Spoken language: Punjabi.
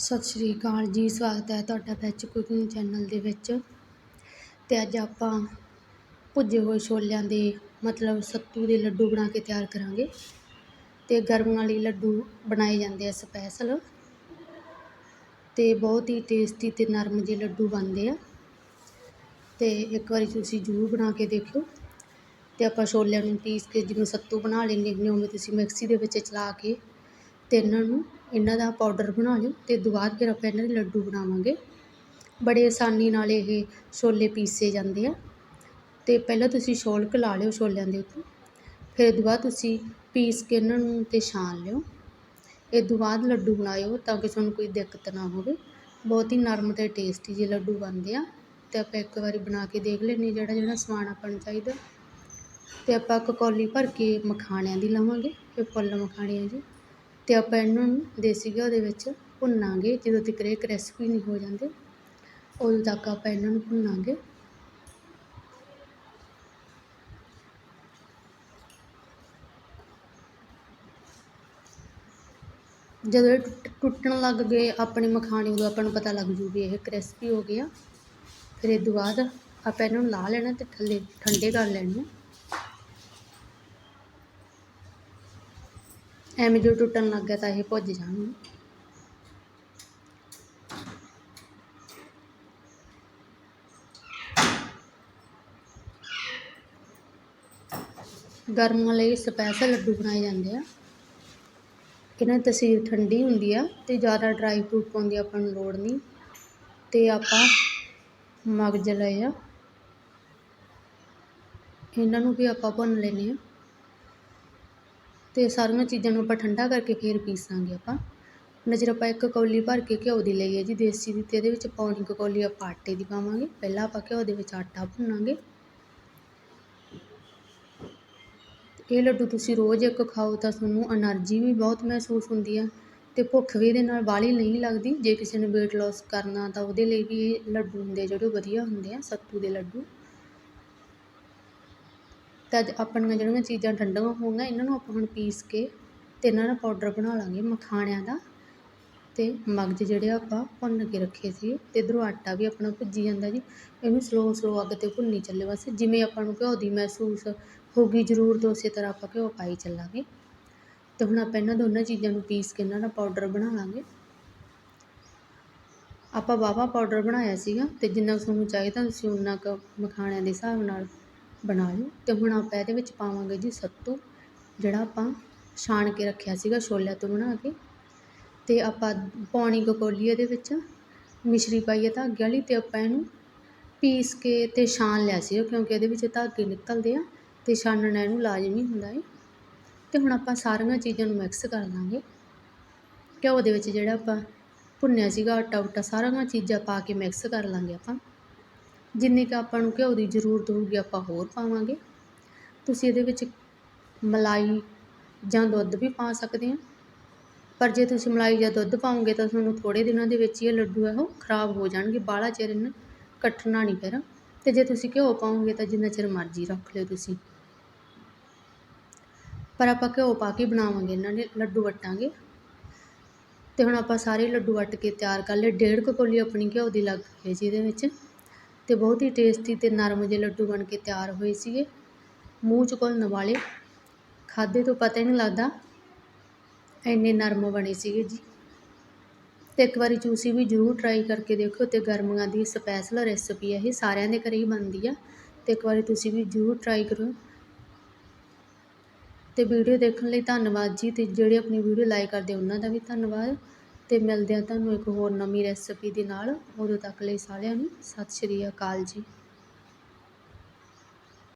ਸਤਿ ਸ਼੍ਰੀ ਅਕਾਲ ਜੀ, ਸਵਾਗਤ ਹੈ ਤੁਹਾਡਾ ਵਿੱਚ ਕੁਕਿੰਗ ਚੈਨਲ ਦੇ ਵਿੱਚ। ਤੇ ਅੱਜ ਆਪਾਂ ਭੁੱਜੇ ਹੋਏ ਛੋਲਿਆਂ ਦੇ ਮਤਲਬ ਸੱਤੂ ਦੇ ਲੱਡੂ ਬਣਾ ਕੇ ਤਿਆਰ ਕਰਾਂਗੇ। ਤੇ ਗਰਮੀਆਂ ਲਈ ਲੱਡੂ ਬਣਾਏ ਜਾਂਦੇ ਆ ਸਪੈਸ਼ਲ ਤੇ ਬਹੁਤ ਹੀ ਟੇਸਟੀ ਤੇ ਨਰਮ ਜਿਹੇ ਲੱਡੂ ਬਣਦੇ ਆ। ਤੇ ਇੱਕ ਵਾਰੀ ਤੁਸੀਂ ਜ਼ਰੂਰ ਬਣਾ ਕੇ ਦੇਖਿਓ। ਤੇ ਆਪਾਂ ਛੋਲਿਆਂ ਨੂੰ ਪੀਸ ਕੇ ਜਿਵੇਂ ਸੱਤੂ ਬਣਾ ਲੈਂਦੇ ਹੁੰਦੇ ਉਵੇਂ ਤੁਸੀਂ ਮਿਕਸੀ ਦੇ ਵਿੱਚ ਚਲਾ ਕੇ ਅਤੇ ਇਹਨਾਂ ਨੂੰ, ਇਹਨਾਂ ਦਾ ਪਾਊਡਰ ਬਣਾ ਲਿਓ ਅਤੇ ਤੇ ਬਾਅਦ ਫਿਰ ਆਪਾਂ ਇਹਨਾਂ ਦੇ ਲੱਡੂ ਬਣਾਵਾਂਗੇ। ਬੜੇ ਆਸਾਨੀ ਨਾਲ ਇਹ ਛੋਲੇ ਪੀਸੇ ਜਾਂਦੇ ਆ। ਅਤੇ ਪਹਿਲਾਂ ਤੁਸੀਂ ਛੋਲਕ ਲਾ ਲਿਓ ਛੋਲਿਆਂ ਦੇ ਉੱਤੇ। ਫਿਰ ਇਹ ਤੋਂ ਬਾਅਦ ਤੁਸੀਂ ਪੀਸ ਕੇ ਇਹਨਾਂ ਨੂੰ ਅਤੇ ਛਾਣ ਲਿਓ। ਇਹ ਤੋਂ ਬਾਅਦ ਲੱਡੂ ਬਣਾਇਓ ਤਾਂ ਕਿ ਤੁਹਾਨੂੰ ਕੋਈ ਦਿੱਕਤ ਨਾ ਹੋਵੇ। ਬਹੁਤ ਹੀ ਨਰਮ ਅਤੇ ਟੇਸਟੀ ਜਿਹੇ ਲੱਡੂ ਬਣਦੇ ਆ। ਅਤੇ ਆਪਾਂ ਇੱਕ ਵਾਰੀ ਬਣਾ ਕੇ ਦੇਖ ਲੈਂਦੇ ਜਿਹੜਾ ਜਿਹੜਾ ਸਮਾਨ ਆਪਾਂ ਨੂੰ ਚਾਹੀਦਾ। ਅਤੇ ਆਪਾਂ ਇੱਕ ਕੌਲੀ ਭਰ ਕੇ ਮਖਾਣਿਆਂ ਦੀ ਲਵਾਂਗੇ। ਇਹ ਫੁੱਲ ਮਖਾਣੇ ਆ ਜੀ। ਅਤੇ ਆਪਾਂ ਇਹਨਾਂ ਨੂੰ ਦੇਸੀ ਘਿਓ ਦੇ ਵਿੱਚ ਭੁੰਨਾਂਗੇ। ਜਦੋਂ ਤੱਕ ਇਹ ਕ੍ਰਿਸਪੀ ਨਹੀਂ ਹੋ ਜਾਂਦੇ, ਉਦੋਂ ਤੱਕ ਆਪਾਂ ਇਹਨਾਂ ਨੂੰ ਭੁੰਨਾਂਗੇ। ਜਦੋਂ ਇਹ ਟੁੱਟਣ ਲੱਗ ਗਏ ਆਪਣੇ ਮਖਾਣੇ, ਉਦੋਂ ਆਪਾਂ ਨੂੰ ਪਤਾ ਲੱਗ ਜੂ ਵੀ ਇਹ ਕ੍ਰਿਸਪੀ ਹੋ ਗਿਆ। ਫਿਰ ਇਹ ਤੋਂ ਬਾਅਦ ਆਪਾਂ ਇਹਨਾਂ ਨੂੰ ਲਾ ਲੈਣਾ ਅਤੇ ਥੱਲੇ, ਠੰਡੇ ਕਰ ਲੈਣੇ ਐਵੇਂ ਜੋ ਟੁੱਟਣ ਲੱਗ ਗਿਆ ਤਾਂ ਇਹ ਭੁੱਜ ਜਾਣਗੇ। ਗਰਮੀਆਂ ਲਈ ਸਪੈਸ਼ਲ ਲੱਡੂ ਬਣਾਏ ਜਾਂਦੇ ਆ। ਇਹਨਾਂ ਦੀ ਤਸੀਰ ਠੰਡੀ ਹੁੰਦੀ ਆ ਤੇ ਜ਼ਿਆਦਾ ਡਰਾਈ ਫਰੂਟ ਪਾਉਣ ਦੀ ਆਪਾਂ ਨੂੰ ਲੋੜ ਨਹੀਂ। ਤੇ ਆਪਾਂ ਮਗਜ਼ ਲਏ ਆ। ਇਹਨਾਂ ਨੂੰ ਵੀ ਆਪਾਂ ਭੁੰਨ ਲੈਨੇ ਆ। ਅਤੇ ਸਾਰੀਆਂ ਚੀਜ਼ਾਂ ਨੂੰ ਆਪਾਂ ਠੰਡਾ ਕਰਕੇ ਫਿਰ ਪੀਸਾਂਗੇ ਆਪਾਂ। ਹੁਣ ਜਦੋਂ ਆਪਾਂ ਇੱਕ ਕੌਲੀ ਭਰ ਕੇ ਘਿਓ ਦੀ ਲਈਏ ਜੀ, ਦੇਸੀ ਦੀ ਅਤੇ ਇਹਦੇ ਵਿੱਚ ਪੌਣੀ ਇੱਕ ਕੌਲੀ ਆਪਾਂ ਆਟੇ ਦੀ ਪਾਵਾਂਗੇ। ਪਹਿਲਾਂ ਆਪਾਂ ਘਿਓ ਦੇ ਵਿੱਚ ਆਟਾ ਭੁੰਨਾਂਗੇ। ਇਹ ਲੱਡੂ ਤੁਸੀਂ ਰੋਜ਼ ਇੱਕ ਖਾਓ ਤਾਂ ਤੁਹਾਨੂੰ એનર્ਜੀ ਵੀ ਬਹੁਤ ਮਹਿਸੂਸ ਹੁੰਦੀ ਹੈ ਅਤੇ ਭੁੱਖ ਵੀ ਇਹਦੇ ਨਾਲ ਬਾਹਲੀ ਨਹੀਂ ਲੱਗਦੀ। ਜੇ ਕਿਸੇ ਨੂੰ weight loss ਕਰਨਾ ਤਾਂ ਉਹਦੇ ਲਈ ਵੀ ਇਹ ਲੱਡੂ ਹੁੰਦੇ ਜਿਹੜੇ ਵਧੀਆ ਹੁੰਦੇ ਆ, ਸੱਤੂ ਦੇ ਲੱਡੂ। ਤਾਂ ਅੱਜ ਆਪਣੀਆਂ ਜਿਹੜੀਆਂ ਚੀਜ਼ਾਂ ਠੰਡੀਆਂ ਹੋਣਗੀਆਂ ਇਹਨਾਂ ਨੂੰ ਆਪਾਂ ਹੁਣ ਪੀਸ ਕੇ ਅਤੇ ਇਹਨਾਂ ਦਾ ਪਾਊਡਰ ਬਣਾ ਲਵਾਂਗੇ ਮਖਾਣਿਆਂ ਦਾ। ਅਤੇ ਮਗਜ਼ ਜਿਹੜੇ ਆਪਾਂ ਭੁੰਨ ਕੇ ਰੱਖੇ ਸੀ ਅਤੇ ਇੱਧਰੋਂ ਆਟਾ ਵੀ ਆਪਣਾ ਭੁੱਜੀ ਜਾਂਦਾ ਜੀ। ਇਹਨੂੰ ਸਲੋ ਸਲੋ ਅੱਗ ਤੇ ਭੁੰਨੀ ਚੱਲੇ ਬਸ। ਜਿਵੇਂ ਆਪਾਂ ਨੂੰ ਘਿਓ ਦੀ ਮਹਿਸੂਸ ਹੋਗੀ ਜ਼ਰੂਰਤ ਉਸੇ ਤਰ੍ਹਾਂ ਆਪਾਂ ਘਿਓ ਪਾਈ ਚੱਲਾਂਗੇ। ਅਤੇ ਹੁਣ ਆਪਾਂ ਇਹਨਾਂ ਦੋਨਾਂ ਚੀਜ਼ਾਂ ਨੂੰ ਪੀਸ ਕੇ ਇਹਨਾਂ ਦਾ ਪਾਊਡਰ ਬਣਾ ਲਵਾਂਗੇ ਆਪਾਂ ਵਾਵਾ ਪਾਊਡਰ ਬਣਾਇਆ ਸੀਗਾ ਅਤੇ ਜਿੰਨਾ ਤੁਹਾਨੂੰ ਚਾਹੀਦਾ, ਤੁਸੀਂ ਉਨਾ ਕੁ ਮਖਾਣਿਆਂ ਦੇ ਹਿਸਾਬ ਨਾਲ ਬਣਾ ਲਿਓ ਅਤੇ ਹੁਣ ਆਪਾਂ ਇਹਦੇ ਵਿੱਚ ਪਾਵਾਂਗੇ ਜੀ ਸੱਤੂ, ਜਿਹੜਾ ਆਪਾਂ ਛਾਣ ਕੇ ਰੱਖਿਆ ਸੀਗਾ ਛੋਲਿਆਂ ਤੋਂ ਬਣਾ ਕੇ। ਅਤੇ ਆਪਾਂ ਪੌਣੀ ਕੁ ਕੌਲੀ ਇਹਦੇ ਵਿੱਚ, ਮਿਸ਼ਰੀ ਪਾਈ ਹੈ ਧਾਗੇ ਵਾਲੀ ਅਤੇ ਆਪਾਂ ਇਹਨੂੰ ਪੀਸ ਕੇ ਅਤੇ ਛਾਣ ਲਿਆ ਸੀ ਕਿਉਂਕਿ ਇਹਦੇ ਵਿੱਚ ਧਾਗੇ ਨਿਕਲਦੇ ਆ ਤੇ ਛਾਨਣਾ ਇਹਨੂੰ ਲਾਜ਼ਮੀ ਹੁੰਦਾ ਹੈ ਅਤੇ ਹੁਣ ਆਪਾਂ ਸਾਰੀਆਂ ਚੀਜ਼ਾਂ ਨੂੰ ਮਿਕਸ ਕਰ ਲਾਂਗੇ। ਘਿਓ ਦੇ ਵਿੱਚ ਜਿਹੜਾ ਆਪਾਂ ਭੁੰਨਿਆ ਸੀਗਾ ਆਟਾ ਉਟਾ ਸਾਰੀਆਂ ਚੀਜ਼ਾਂ ਪਾ ਕੇ ਮਿਕਸ ਕਰ ਲਾਂਗੇ ਆਪਾਂ। ਜਿੰਨੀ ਕੁ ਆਪਾਂ ਨੂੰ ਘਿਓ ਦੀ ਜ਼ਰੂਰਤ ਹੋਊਗੀ, ਆਪਾਂ ਹੋਰ ਪਾਵਾਂਗੇ। ਤੁਸੀਂ ਇਹਦੇ ਵਿੱਚ ਮਲਾਈ ਜਾਂ ਦੁੱਧ ਵੀ ਪਾ ਸਕਦੇ ਆ। ਪਰ ਜੇ ਤੁਸੀਂ ਮਲਾਈ ਜਾਂ ਦੁੱਧ ਪਾਓਗੇ, ਤਾਂ ਤੁਹਾਨੂੰ ਥੋੜ੍ਹੇ ਦਿਨਾਂ ਦੇ ਵਿੱਚ ਹੀ ਇਹ ਲੱਡੂ ਹੈ ਉਹ ਖਰਾਬ ਹੋ ਜਾਣਗੇ। ਬਾਹਲਾ ਚਿਰ ਇਹਨਾਂ ਕੱਟਣਾ ਨਹੀਂ ਫਿਰ ਅਤੇ ਜੇ ਤੁਸੀਂ ਘਿਓ ਪਾਓਗੇ, ਤਾਂ ਜਿੰਨਾ ਚਿਰ ਮਰਜ਼ੀ ਰੱਖ ਲਿਓ ਤੁਸੀਂ। ਪਰ ਆਪਾਂ ਘਿਓ ਪਾ ਕੇ ਬਣਾਵਾਂਗੇ, ਇਹਨਾਂ ਦੇ ਲੱਡੂ ਵਟਾਂਗੇ। ਤੇ ਹੁਣ ਆਪਾਂ ਸਾਰੇ ਲੱਡੂ ਵੱਟ ਕੇ ਤਿਆਰ ਕਰ ਲਏ। ਡੇਢ ਕੁ ਕੋਲੀ ਆਪਣੀ ਘਿਓ ਦੀ ਲੱਗ ਗਈ ਜੀ ਇਹਦੇ ਵਿੱਚ। ਅਤੇ ਬਹੁਤ ਹੀ ਟੇਸਟੀ ਅਤੇ ਨਰਮ ਜਿਹੇ ਲੱਡੂ ਬਣ ਕੇ ਤਿਆਰ ਹੋਏ ਸੀਗੇ। ਮੂੰਹ 'ਚ ਘੁਲਣ ਵਾਲੇ ਖਾਧੇ ਤੋਂ ਪਤਾ ਹੀ ਨਹੀਂ ਲੱਗਦਾ ਇੰਨੇ ਨਰਮ ਬਣੇ ਸੀਗੇ ਜੀ। ਤੇ ਇੱਕ ਵਾਰੀ ਤੁਸੀਂ ਵੀ ਜ਼ਰੂਰ ਟਰਾਈ ਕਰਕੇ ਦੇਖੋ ਤੇ ਗਰਮੀਆਂ ਦੀ ਸਪੈਸ਼ਲ ਰੈਸਪੀ ਹੈ ਇਹ ਸਾਰਿਆਂ ਦੇ ਘਰੇ ਹੀ ਬਣਦੀ ਆ। ਤੇ ਇੱਕ ਵਾਰੀ ਤੁਸੀਂ ਵੀ ਜ਼ਰੂਰ ਟਰਾਈ ਕਰੋ ਤੇ ਵੀਡੀਓ ਦੇਖਣ ਲਈ ਧੰਨਵਾਦ ਜੀ ਤੇ ਜਿਹੜੇ ਆਪਣੀ ਵੀਡੀਓ ਲਾਈਕ ਕਰਦੇ ਉਹਨਾਂ ਦਾ ਵੀ ਧੰਨਵਾਦ। ਅਤੇ ਮਿਲਦੇ ਆ ਤੁਹਾਨੂੰ ਇੱਕ ਹੋਰ ਨਵੀਂ ਰੈਸਪੀ ਦੇ ਨਾਲ। ਉਦੋਂ ਤੱਕ ਲਈ ਸਾਰਿਆਂ ਨੂੰ ਸਤਿ ਸ਼੍ਰੀ ਅਕਾਲ ਜੀ।